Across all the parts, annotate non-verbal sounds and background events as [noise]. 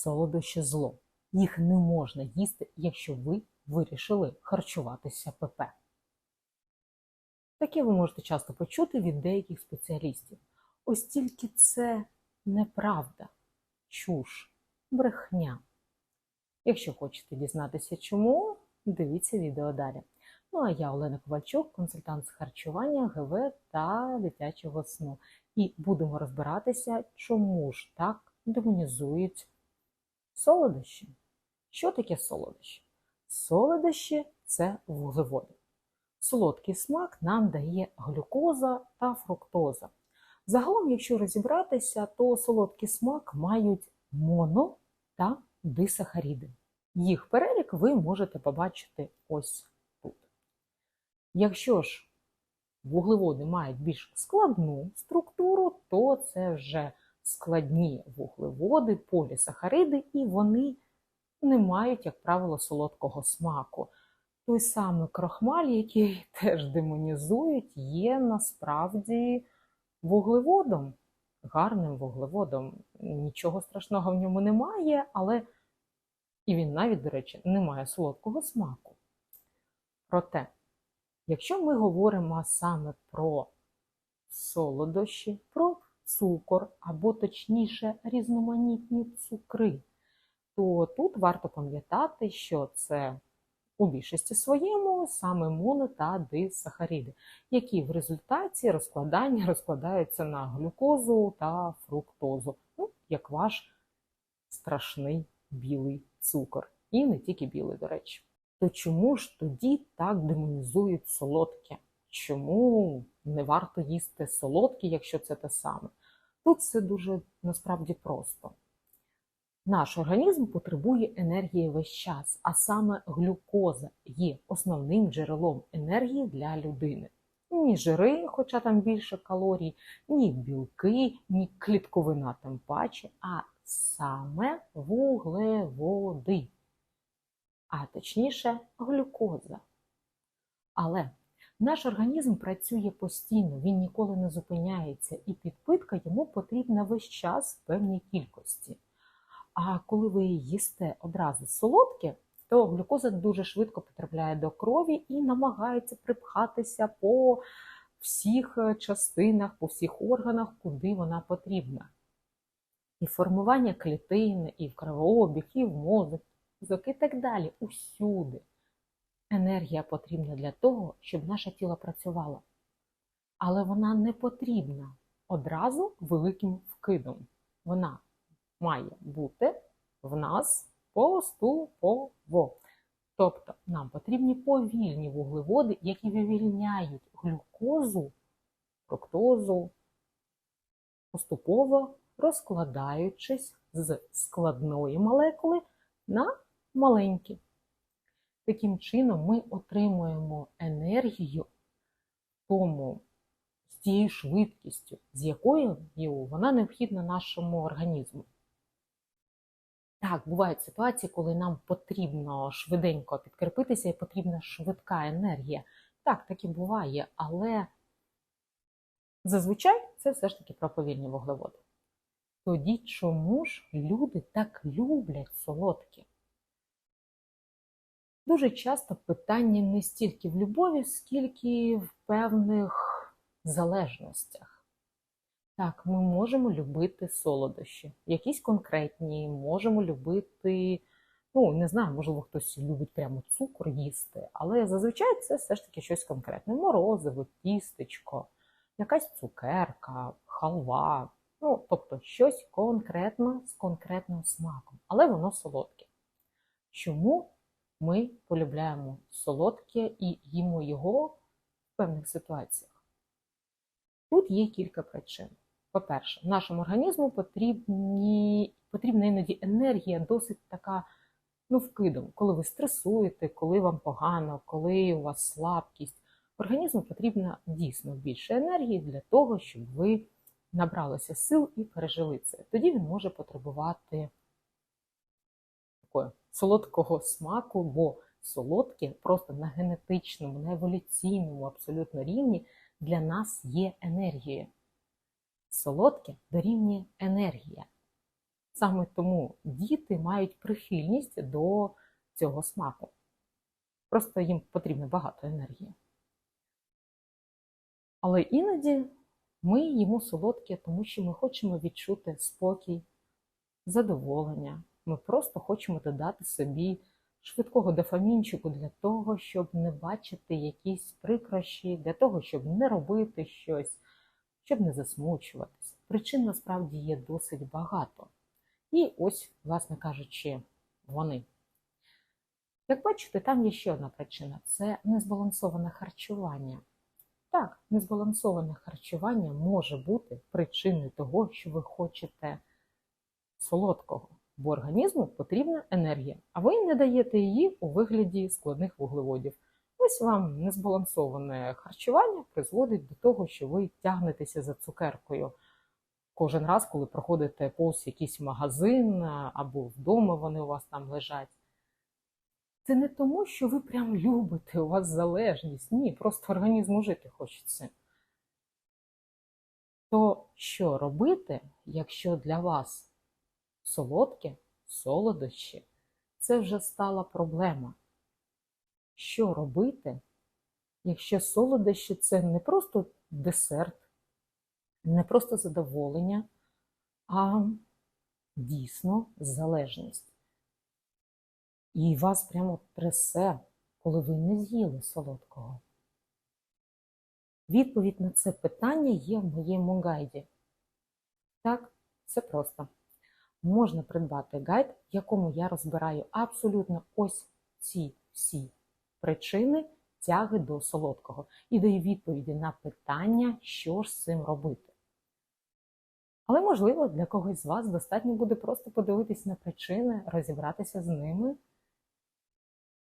солодощі зло. Їх не можна їсти, якщо ви вирішили харчуватися ПП. Таке ви можете часто почути від деяких спеціалістів. Ось тільки це неправда, чуш, брехня. Якщо хочете дізнатися чому, дивіться відео далі. Ну а я Олена Ковальчук, консультант з харчування, ГВ та дитячого сну. І будемо розбиратися, чому ж так демонізують солодощі. Що таке солодощі? Солодощі це вуглеводи. Солодкий смак нам дає глюкоза та фруктоза. Загалом, якщо розібратися, то солодкий смак мають моно та дисахаріди. Їх перелік ви можете побачити ось тут. Якщо ж вуглеводи мають більш складну структуру, то це вже складні вуглеводи, полісахариди, і вони не мають, як правило, солодкого смаку. Той самий крохмаль, який [laughs] теж демонізують, є насправді вуглеводом, гарним вуглеводом. Нічого страшного в ньому немає, але і він навіть, до речі, не має солодкого смаку. Проте, якщо ми говоримо саме про солодощі, про цукор, або точніше різноманітні цукри, то тут варто пам'ятати, що це у більшості своєму саме моно та дисахариди, які в результаті розкладання розкладаються на глюкозу та фруктозу, ну, як ваш страшний білий цукор. І не тільки білий, до речі. То чому ж тоді так демонізують солодке? Чому не варто їсти солодке, якщо це те саме? Тут все дуже насправді просто. Наш організм потребує енергії весь час, а саме глюкоза є основним джерелом енергії для людини. Ні жири, хоча там більше калорій, ні білки, ні клітковина тим паче, а саме вуглеводи, а точніше глюкоза. Але наш організм працює постійно, він ніколи не зупиняється, і підпитка йому потрібна весь час в певній кількості. А коли ви їсте одразу солодке, то глюкоза дуже швидко потрапляє до крові і намагається припхатися по всіх частинах, по всіх органах, куди вона потрібна. І формування клітин, і в кровообіг, і в мозок, і так далі. Усюди. Енергія потрібна для того, щоб наше тіло працювало. Але вона не потрібна одразу великим вкидом. Вона має бути в нас поступово. Тобто нам потрібні повільні вуглеводи, які вивільняють глюкозу, фруктозу, поступово розкладаючись з складної молекули на маленькі. Таким чином ми отримуємо енергію тому з тією швидкістю, з якою вона необхідна нашому організму. Так, бувають ситуації, коли нам потрібно швиденько підкріпитися і потрібна швидка енергія. Так, так і буває, але зазвичай це все ж таки про повільні вуглеводи. Тоді чому ж люди так люблять солодкі? Дуже часто питання не стільки в любові, скільки в певних залежностях. Так, ми можемо любити солодощі, якісь конкретні, можемо любити, ну, не знаю, можливо, хтось любить прямо цукор їсти, але зазвичай це все ж таки щось конкретне: морозиво, тістечко, якась цукерка, халва, ну, тобто щось конкретне з конкретним смаком, але воно солодке. Чому ми полюбляємо солодке і їмо його в певних ситуаціях? Тут є кілька причин. По-перше, нашому організму потрібні, потрібна іноді енергія досить така ну, вкидом. Коли ви стресуєте, коли вам погано, коли у вас слабкість. Організму потрібна дійсно більше енергії для того, щоб ви набралися сил і пережили це. Тоді він може потребувати такого солодкого смаку, бо солодке просто на генетичному, на еволюційному абсолютно рівні для нас є енергією. Солодке дорівнює енергія. Саме тому діти мають прихильність до цього смаку. Просто їм потрібно багато енергії. Але іноді ми їмо солодке, тому що ми хочемо відчути спокій, задоволення. Ми просто хочемо додати собі швидкого дофамінчику для того, щоб не бачити якісь прикрощі, для того, щоб не робити щось, щоб не засмучуватися. Причин насправді є досить багато. І ось, власне кажучи, вони. Як бачите, там є ще одна причина це незбалансоване харчування. Так, незбалансоване харчування може бути причиною того, що ви хочете солодкого, бо організму потрібна енергія, а ви не даєте її у вигляді складних вуглеводів. Ось вам незбалансоване харчування призводить до того, що ви тягнетеся за цукеркою. Кожен раз, коли проходите повз якийсь магазин або вдома вони у вас там лежать. Це не тому, що ви прям любите, у вас залежність. Ні, просто організму жити хочеться. То що робити, якщо для вас солодке, солодощі, це вже стала проблема? Що робити, якщо солодощі це не просто десерт, не просто задоволення, а дійсно залежність? І вас прямо трясе, коли ви не з'їли солодкого. Відповідь на це питання є в моєму гайді. Так, все просто. Можна придбати гайд, в якому я розбираю абсолютно ось ці всі причини тяги до солодкого і даю відповіді на питання, що ж з цим робити. Але, можливо, для когось з вас достатньо буде просто подивитись на причини, розібратися з ними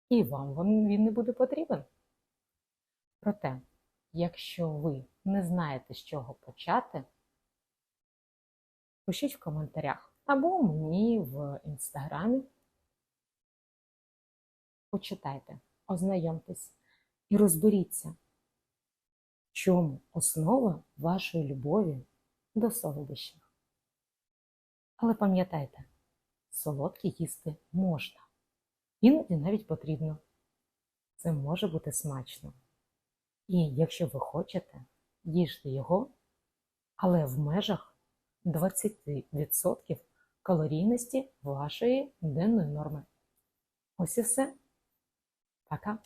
і вам він не буде потрібен. Проте, якщо ви не знаєте, з чого почати, пишіть в коментарях або мені в інстаграмі. Почитайте, ознайомтесь і розберіться, в чому основа вашої любові до солодощів. Але пам'ятайте, солодкі їсти можна. Іноді навіть потрібно. Це може бути смачно. І якщо ви хочете, їжте його, але в межах 20% калорійності вашої денної норми. Ось і все. Пока!